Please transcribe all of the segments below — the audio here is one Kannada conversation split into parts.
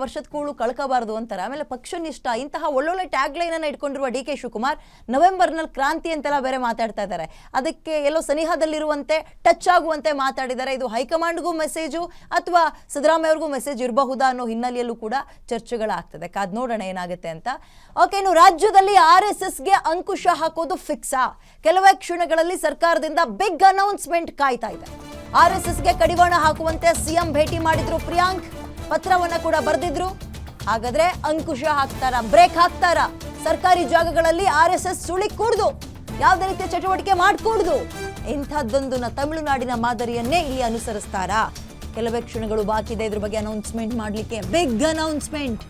ವರ್ಷದ ಕೂಳು ಕಳ್ಕಬಾರದು ಅಂತಾರೆ. ಆಮೇಲೆ ಪಕ್ಷನಿಷ್ಠ ಇಂತಹ ಒಳ್ಳೊಳ್ಳೆ ಟ್ಯಾಗ್ ಲೈನ್ ಅನ್ನ ಇಟ್ಕೊಂಡಿರುವ ಡಿ ಕೆ ಶಿವಕುಮಾರ್ ನವೆಂಬರ್ನಲ್ಲಿ ಕ್ರಾಂತಿ ಅಂತೆಲ್ಲ ಬೇರೆ ಮಾತಾಡ್ತಾ ಇದ್ದಾರೆ. ಅದಕ್ಕೆ ಎಲ್ಲೋ ಸನಿಹದಲ್ಲಿರುವಂತೆ, ಟಚ್ ಆಗುವಂತೆ ಮಾತಾಡಿದ್ದಾರೆ. ಇದು ಹೈಕಮಾಂಡ್ಗೂ ಮೆಸೇಜು ಅಥವಾ ಸಿದ್ದರಾಮಯ್ಯ ಅವ್ರಿಗೂ ಮೆಸೇಜ್ ಇರಬಹುದಾ ಅನ್ನೋ ಹಿನ್ನೆಲೆಯಲ್ಲೂ ಕೂಡ ಚರ್ಚೆಗಳಾಗ್ತದೆ. ಕಾದ್ ನೋಡೋಣ ಏನಾಗುತ್ತೆ ಅಂತ. ಓಕೆ, ಇನ್ನು ರಾಜ್ಯದಲ್ಲಿ ಆರ್ ಎಸ್ ಎಸ್ಗೆ ಅಂಕುಶ ಹಾಕೋದು ಫಿಕ್ಸಾ. ಕೆಲವೇ ಕ್ಷಣಗಳಲ್ಲಿ ಸರ್ಕಾರದಿಂದ ಬಿಗ್ ಅನೌನ್ಸ್ಮೆಂಟ್ ಕಾಯ್ತಾ ಇದೆ. ಆರ್ ಎಸ್ ಎಸ್ಗೆ ಕಡಿವಾಣ ಹಾಕುವಂತೆ ಸಿಎಂ ಭೇಟಿ ಮಾಡಿದ್ರು ಪ್ರಿಯಾಂಕ್. ಪತ್ರವನ್ನ ಕೂಡ ಬರೆದಿದ್ರು. ಹಾಗಾದ್ರೆ ಅಂಕುಶ ಹಾಕ್ತಾರ, ಬ್ರೇಕ್ ಹಾಕ್ತಾರ? ಸರ್ಕಾರಿ ಜಾಗಗಳಲ್ಲಿ ಆರ್ ಎಸ್ ಎಸ್ ಸುಳಿ ಕೂಡ್ದು. ಯಾವುದೇ ರೀತಿಯ ಚಟುವಟಿಕೆ ಮಾಡ್ಕೂಡ್ದು. ಇಂಥದ್ದೊಂದು ತಮಿಳುನಾಡಿನ ಮಾದರಿಯನ್ನೇ ಇಲ್ಲಿ ಅನುಸರಿಸ್ತಾರಾ? ಕೆಲವೇ ಕ್ಷಣಗಳು ಬಾಕಿ ಇದೆ ಇದ್ರ ಬಗ್ಗೆ ಅನೌನ್ಸ್ಮೆಂಟ್ ಮಾಡ್ಲಿಕ್ಕೆ. ಬಿಗ್ ಅನೌನ್ಸ್ಮೆಂಟ್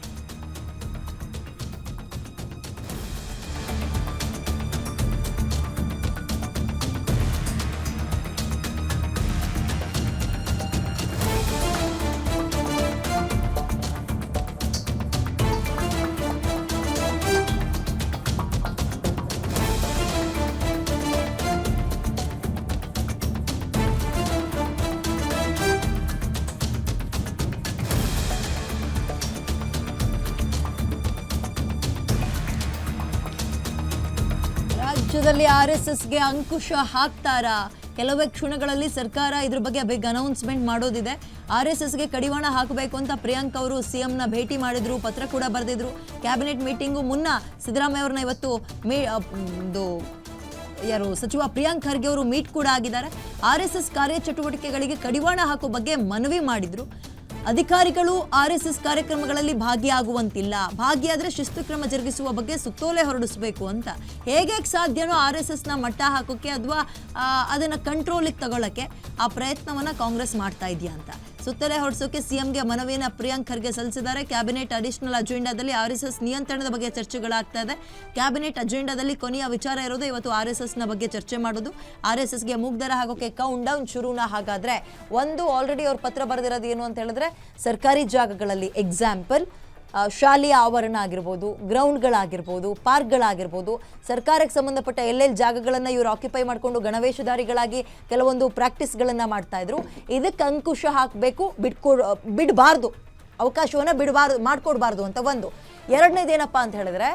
ರಾಜ್ಯದಲ್ಲಿ ಆರ್ ಎಸ್ ಎಸ್ಗೆ ಅಂಕುಶ ಹಾಕ್ತಾರಾ? ಕೆಲವೇ ಕ್ಷಣಗಳಲ್ಲಿ ಸರ್ಕಾರ ಇದ್ರ ಬಗ್ಗೆ ಬಿಗ್ ಅನೌನ್ಸ್ಮೆಂಟ್ ಮಾಡೋದಿದೆ. ಆರ್ ಎಸ್ ಎಸ್ಗೆ ಕಡಿವಾಣ ಹಾಕಬೇಕು ಅಂತ ಪ್ರಿಯಾಂಕ್ ಅವರು ಸಿಎಂನ ಭೇಟಿ ಮಾಡಿದ್ರು, ಪತ್ರ ಕೂಡ ಬರೆದಿದ್ರು. ಕ್ಯಾಬಿನೆಟ್ ಮೀಟಿಂಗು ಮುನ್ನ ಸಿದ್ದರಾಮಯ್ಯ ಅವ್ರನ್ನ ಇವತ್ತು ಯಾರು ಸಚಿವ ಪ್ರಿಯಾಂಕ್ ಖರ್ಗೆ ಅವರು ಮೀಟ್ ಕೂಡ ಆಗಿದ್ದಾರೆ. ಆರ್ ಎಸ್ ಎಸ್ ಕಾರ್ಯಚಟುವಟಿಕೆಗಳಿಗೆ ಕಡಿವಾಣ ಹಾಕೋ ಬಗ್ಗೆ ಮನವಿ ಮಾಡಿದ್ರು. ಅಧಿಕಾರಿಗಳು ಆರ್ ಎಸ್ ಎಸ್ ಕಾರ್ಯಕ್ರಮಗಳಲ್ಲಿ ಭಾಗಿಯಾಗುವಂತಿಲ್ಲ. ಭಾಗಿಯಾದರೆ ಶಿಸ್ತು ಕ್ರಮ ಜರುಗಿಸುವ ಬಗ್ಗೆ ಸುತ್ತೋಲೆ ಹೊರಡಿಸಬೇಕು ಅಂತ. ಹೇಗೆ ಸಾಧ್ಯನೋ ಆರ್ ಎಸ್ ಎಸ್ನ ಮಟ್ಟ ಹಾಕೋಕ್ಕೆ ಅಥವಾ ಅದನ್ನ ಕಂಟ್ರೋಲಿಗೆ ತಗೊಳ್ಳೋಕ್ಕೆ ಆ ಪ್ರಯತ್ನವನ್ನ ಕಾಂಗ್ರೆಸ್ ಮಾಡ್ತಾ ಇದೆಯಾ ಅಂತ. ಸುತ್ತೋಲೆ ಹೊಡಿಸೋಕೆ ಸಿಎಂಗೆ ಮನವಿಯನ್ನು ಪ್ರಿಯಾಂಕ್ ಖರ್ಗೆ ಸಲ್ಲಿಸಿದ್ದಾರೆ. ಕ್ಯಾಬಿನೆಟ್ ಅಡಿಷನಲ್ ಅಜೆಂಡಾದಲ್ಲಿ ಆರ್ ಎಸ್ ಎಸ್ ನಿಯಂತ್ರಣದ ಬಗ್ಗೆ ಚರ್ಚೆಗಳಾಗ್ತಾ ಇದೆ. ಕ್ಯಾಬಿನೆಟ್ ಅಜೆಂಡಾದಲ್ಲಿ ಕೊನೆಯ ವಿಚಾರ ಇರೋದು ಇವತ್ತು ಆರ್ ಎಸ್ ಎಸ್ನ ಬಗ್ಗೆ ಚರ್ಚೆ ಮಾಡೋದು. ಆರ್ ಎಸ್ ಎಸ್ಗೆ ಮೂಗ್ದರ ಹಾಕೋಕೆ ಕೌಂಟ್ ಡೌನ್ ಶುರುನ ಹಾಗಾದ್ರೆ. ಒಂದು ಆಲ್ರೆಡಿ ಅವ್ರ ಪತ್ರ ಬರೆದಿರೋದು ಏನು ಅಂತ ಹೇಳಿದ್ರೆ ಸರ್ಕಾರಿ ಜಾಗಗಳಲ್ಲಿ ಎಕ್ಸಾಂಪಲ್ ಶಾಲೆಯ ಆವರಣ ಆಗಿರ್ಬೋದು ಗ್ರೌಂಡ್ಗಳಾಗಿರ್ಬೋದು ಪಾರ್ಕ್ಗಳಾಗಿರ್ಬೋದು ಸರ್ಕಾರಕ್ಕೆ ಸಂಬಂಧಪಟ್ಟ ಎಲ್ಲೆಲ್ಲಿ ಜಾಗಗಳನ್ನು ಇವರು ಆಕ್ಯುಪೈ ಮಾಡಿಕೊಂಡು ಗಣವೇಶಧಾರಿಗಳಾಗಿ ಕೆಲವೊಂದು ಪ್ರಾಕ್ಟೀಸ್ಗಳನ್ನು ಮಾಡ್ತಾ ಇದ್ರು. ಇದಕ್ಕೆ ಅಂಕುಶ ಹಾಕಬೇಕು ಬಿಟ್ಕೊ ಬಿಡಬಾರ್ದು. ಅವಕಾಶವನ್ನು ಬಿಡಬಾರ್ದು, ಮಾಡಿಕೊಡ್ಬಾರ್ದು ಅಂತ ಒಂದು. ಎರಡನೇದೇನಪ್ಪ ಅಂತ ಹೇಳಿದ್ರೆ,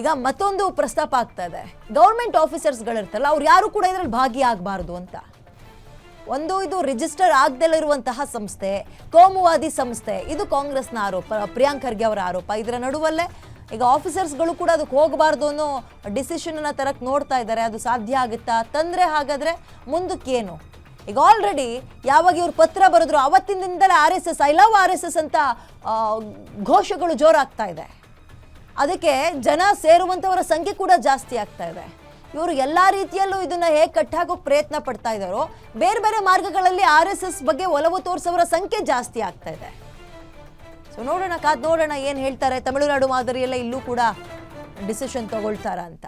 ಈಗ ಮತ್ತೊಂದು ಪ್ರಸ್ತಾಪ ಆಗ್ತಾ ಇದೆ. ಗೌರ್ಮೆಂಟ್ ಆಫೀಸರ್ಸ್ಗಳಿರ್ತಲ್ಲ ಅವ್ರು ಯಾರು ಕೂಡ ಇದರಲ್ಲಿ ಭಾಗಿಯಾಗಬಾರ್ದು ಅಂತ. ಒಂದು ಇದು ರಿಜಿಸ್ಟರ್ ಆಗದಲ್ಲಿರುವಂತಹ ಸಂಸ್ಥೆ, ಕೋಮುವಾದಿ ಸಂಸ್ಥೆ, ಇದು ಕಾಂಗ್ರೆಸ್ನ ಆರೋಪ, ಪ್ರಿಯಾಂಕ್ ಖರ್ಗೆ ಅವರ ಆರೋಪ. ಇದರ ನಡುವಲ್ಲೇ ಈಗ ಆಫೀಸರ್ಸ್ಗಳು ಕೂಡ ಅದಕ್ಕೆ ಹೋಗಬಾರ್ದು ಅನ್ನೋ ಡಿಸಿಷನ್ ಅನ್ನ ತರಕ್ ನೋಡ್ತಾ ಇದ್ದಾರೆ. ಅದು ಸಾಧ್ಯ ಆಗುತ್ತಾ? ತಂದ್ರೆ ಹಾಗಾದ್ರೆ ಮುಂದಕ್ಕೇನು ಈಗ ಆಲ್ರೆಡಿ ಯಾವಾಗ ಇವ್ರು ಪತ್ರ ಬರೆದ್ರು ಅವತ್ತಿನಿಂದಲೇ R S S I love R S S ಅಂತ ಘೋಷಗಳು ಜೋರಾಗ್ತಾ ಇದೆ. ಅದಕ್ಕೆ ಜನ ಸೇರುವಂಥವರ ಸಂಖ್ಯೆ ಕೂಡ ಜಾಸ್ತಿ ಆಗ್ತಾ ಇದೆ. ಇವರು ಎಲ್ಲ ರೀತಿಯಲ್ಲೂ ಇದನ್ನ ಹೇಗೆ ಕಟ್ಟಾಕೋಕ್ ಪ್ರಯತ್ನ ಪಡ್ತಾ ಇದ್ದಾರೋ, ಬೇರೆ ಬೇರೆ ಮಾರ್ಗಗಳಲ್ಲಿ ಆರ್ ಎಸ್ ಎಸ್ ಬಗ್ಗೆ ಒಲವು ತೋರಿಸೋರ ಸಂಖ್ಯೆ ಜಾಸ್ತಿ ಆಗ್ತಾ ಇದೆ. ಸೊ ನೋಡೋಣ, ಕಾದ್ ನೋಡೋಣ ಏನು ಹೇಳ್ತಾರೆ. ತಮಿಳುನಾಡು ಮಾದರಿಯಲ್ಲ ಇಲ್ಲೂ ಕೂಡ ಡಿಸಿಷನ್ ತಗೊಳ್ತಾರ ಅಂತ